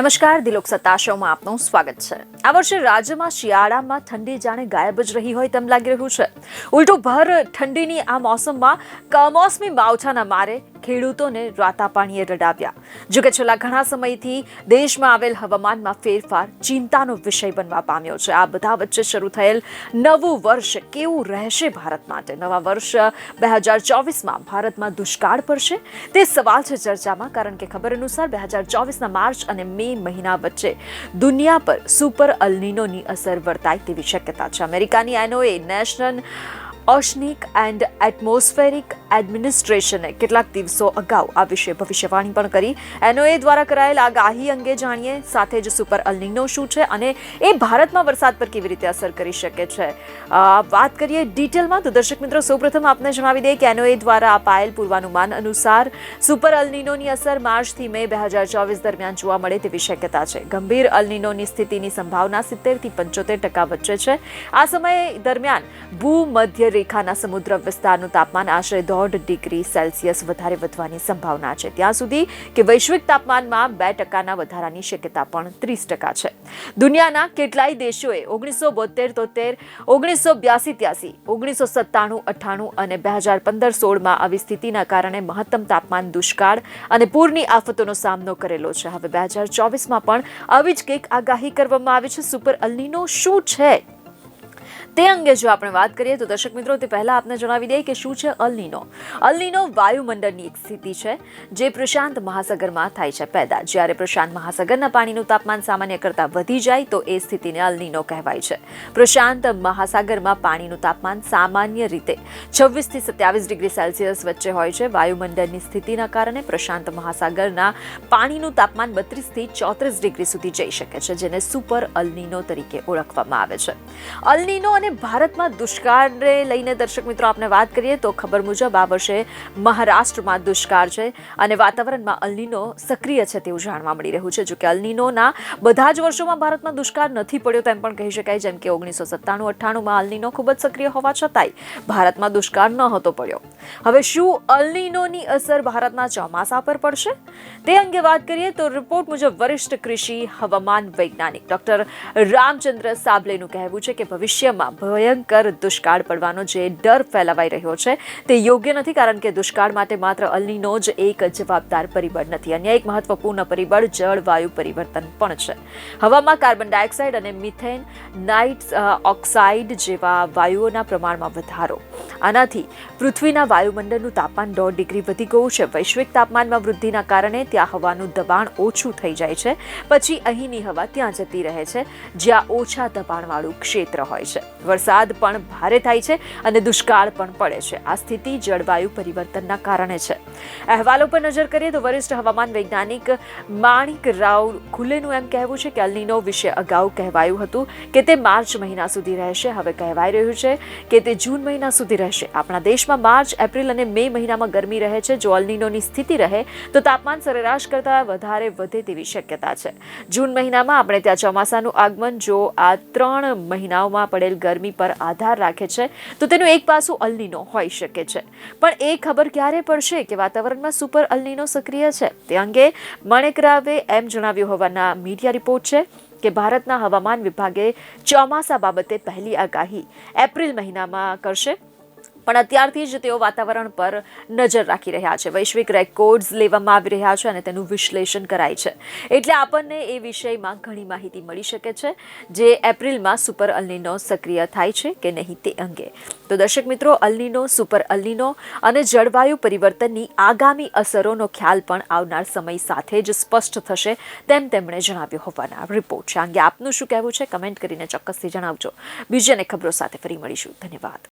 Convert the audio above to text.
નમસ્કાર, દિલોક સત્તા શોમાં આપનું સ્વાગત છે. આ વર્ષે રાજ્યમાં શિયાળામાં ઠંડી જાણે ગાયબ જ રહી હોય તેમ લાગી રહ્યું છે. ઉલટું ભર ઠંડીની આ મોસમમાં કમોસમી માવઠાના મારે ખેડૂતોને રાતા પાણીએ રડાવ્યા. જોકે છેલ્લા ઘણા સમયથી દેશમાં આવેલ હવામાનમાં ફેરફાર ચિંતાનો વિષય બનવા પામ્યો છે. આ બધા વચ્ચે શરૂ થયેલ નવું વર્ષ કેવું રહેશે ભારત માટે? નવા વર્ષ બે હજાર ચોવીસમાં ભારતમાં દુષ્કાળ પડશે? તે સવાલ છે ચર્ચામાં, કારણ કે ખબર અનુસાર બે હજાર ચોવીસના માર્ચ અને મે મહિના વચ્ચે દુનિયા પર સુપર અલ્નિનોની અસર વર્તાય તેવી શક્યતા છે. અમેરિકાની NOA national oceanic and atmospheric એડમિનિસ્ટ્રેશને કેટલાક દિવસો અગાઉ આ વિશે ભવિષ્યવાણી પણ કરી. એનઓએ દ્વારા કરાયેલ આગાહી અંગે જાણીએ. સાથે જ સુપર અલ્નિનો શું છે અને એ ભારતમાં વરસાદ પર કેવી રીતે અસર કરી શકે છે? વાત કરીએ ડિટેલમાં તો દર્શક મિત્રો, સૌપ્રથમ આપને જણાવી દઈએ કે એનઓએ દ્વારા અપાયેલ પૂર્વાનુમાન અનુસાર સુપર અલનિનોની અસર માર્ચથી મે બે હજાર ચોવીસ દરમિયાન જોવા મળે તેવી શક્યતા છે. ગંભીર અલનિનોની સ્થિતિની સંભાવના સિત્તેરથી પંચોતેર ટકા વચ્ચે છે. આ સમય દરમિયાન ભૂમધ્ય રેખાના સમુદ્ર વિસ્તારનું તાપમાન આશરે દોઢ ડિગ્રી સેલ્સિયસ વધારે વધવાની સંભાવના છે. ત્યાં સુધી કે વૈશ્વિક તાપમાનમાં બે ટકાના વધારાની શક્યતા પણ ત્રીસ ટકા છે. દુનિયાના કેટલાય દેશોએ ઓગણીસો બોતેર તોતેર, ઓગણીસો બ્યાસી ત્યાસી, ઓગણીસો સત્તાણું, અઠ્ઠાણું અને બે હજાર પંદર સોળમાં આવી સ્થિતિના કારણે મહત્તમ તાપમાન દુષ્કાળ અને પૂરની આફતોનો સામનો કરેલો છે. હવે બે હજાર ચોવીસમાં પણ આવી જ કંઈક આગાહી કરવામાં આવી છે. સુપર અલ્નીનો શું છે? તે અંગે જો આપણે વાત કરીએ તો દર્શક મિત્રો, તે પહેલાં આપને જણાવી દઈએ કે શું છે અલનીનો? અલનીનો વાયુમંડળની એક સ્થિતિ છે, જે પ્રશાંત મહાસાગરમાં થાય છે પેદા. જ્યારે પ્રશાંત મહાસાગરના પાણીનું તાપમાન સામાન્ય કરતાં વધી જાય, તો એ સ્થિતિને અલનીનો કહેવાય છે. પ્રશાંત મહાસાગરમાં પાણીનું તાપમાન સામાન્ય રીતે છવ્વીસથી સત્યાવીસ ડિગ્રી સેલ્સિયસ વચ્ચે હોય છે. વાયુમંડળની સ્થિતિના કારણે પ્રશાંત મહાસાગરના પાણીનું તાપમાન બત્રીસથી ચોત્રીસ ડિગ્રી સુધી જઈ શકે છે, જેને સુપર અલ્નિનો તરીકે ઓળખવામાં આવે છે. અલનીનો અને ભારતમાં દુષ્કાળને લઈને દર્શક મિત્રો આપણે વાત કરીએ તો ખબર મુજબ આ વર્ષે મહારાષ્ટ્રમાં દુષ્કાળ છે અને વાતાવરણમાં અલનીનો સક્રિય છે તેવું જાણવા મળી રહ્યું છે. જો કે અલનીનોના બધા જ વર્ષોમાં ભારતમાં દુષ્કાળ નથી પડ્યો તેમ પણ કહી શકાય, જેમ કે ઓગણીસો સત્તાણું, અઠ્ઠાણુંમાં અલનીનો ખૂબ જ સક્રિય હોવા છતાંય ભારતમાં દુષ્કાળ ન હતો પડ્યો. હવે શું અલનીનોની અસર ભારતના ચોમાસા પર પડશે? તે અંગે વાત કરીએ તો રિપોર્ટ મુજબ વરિષ્ઠ કૃષિ, હવામાન વૈજ્ઞાનિક ડોક્ટર રામચંદ્ર સાબલેનું કહેવું છે કે ભવિષ્યમાં ભયંકર દુષ્કાળ પડવાનો જે ડર ફેલાવાઈ રહ્યો છે, તે યોગ્ય નથી કારણ કે દુષ્કાળ માટે માત્ર અલનીનો જ એક જવાબદાર પરિબળ નથી. અન્ય એક મહત્વપૂર્ણ પરિબળ જળવાયુ પરિવર્તન પણ છે. હવામાં કાર્બન ડાયોક્સાઇડ અને મિથેન નાઇટ્સ ઓક્સાઇડ જેવા વાયુઓના પ્રમાણમાં વધારો. આનાથી પૃથ્વીના વાયુમંડળનું તાપમાન દોઢ ડિગ્રી વધી ગયું છે. વૈશ્વિક તાપમાનમાં વૃદ્ધિના કારણે ત્યાં હવાનું દબાણ ઓછું થઈ જાય છે. પછી અહીંની હવા ત્યાં જતી રહે છે, જ્યાં ઓછા દબાણવાળું ક્ષેત્ર હોય છે. વરસાદ પણ ભારે થાય છે અને દુષ્કાળ પણ પડે છે. આ સ્થિતિ જળવાયુ પરિવર્તનના કારણે છે. અહેવાલો પર નજર કરીએ તો વરિષ્ઠ હવામાન વૈજ્ઞાનિક માણિક રાવ ખુલ્લેનું એમ કહેવું છે કે અલનીનો વિશે અગાઉ કહેવાયું હતું કે તે માર્ચ મહિના સુધી રહેશે. હવે કહેવાઈ રહ્યું છે કે તે જૂન મહિના સુધી રહેશે. આપણા દેશમાં માર્ચ, એપ્રિલ અને મે મહિનામાં ગરમી રહે છે. જો અલનીનોની સ્થિતિ રહે, તો તાપમાન સરેરાશ કરતાં વધારે વધે તેવી શક્યતા છે. જૂન મહિનામાં આપણે ત્યાં ચોમાસાનું આગમન જો આ ત્રણ મહિનાઓમાં પડેલ ગરમી પર આધાર રાખે છે, તો તેનું એક પાસું અલનીનો હોઈ શકે છે. પણ એ ખબર ક્યારે પડશે કે વાતાવરણમાં સુપર અલનીનો સક્રિય છે? તે અંગે મણેકરાવે એમ જણાવ્યું હોવાના મીડિયા રિપોર્ટ છે કે ભારતના હવામાન વિભાગે ચોમાસા બાબતે પહેલી આગાહી એપ્રિલ મહિનામાં કરશે. પણ અત્યારથી જ તેઓ વાતાવરણ પર નજર રાખી રહ્યા છે. વૈશ્વિક રેકોર્ડ્સ લેવામાં આવી રહ્યા છે અને તેનું વિશ્લેષણ કરાય છે. એટલે આપણને એ વિષયમાં ઘણી માહિતી મળી શકે છે, જે એપ્રિલમાં સુપર અલ્નીનો સક્રિય થાય છે કે નહીં તે અંગે. તો દર્શક મિત્રો, અલ્નીનો, સુપર અલ્નીનો અને જળવાયુ પરિવર્તનની આગામી અસરોનો ખ્યાલ પણ આવનાર સમય સાથે જ સ્પષ્ટ થશે તેમ તેમણે જણાવ્યું હોવાના રિપોર્ટ છે. અંગે આપનું શું કહેવું છે? કમેન્ટ કરીને ચોક્કસથી જણાવજો. બીજી અને ખબરો સાથે ફરી મળીશું. ધન્યવાદ.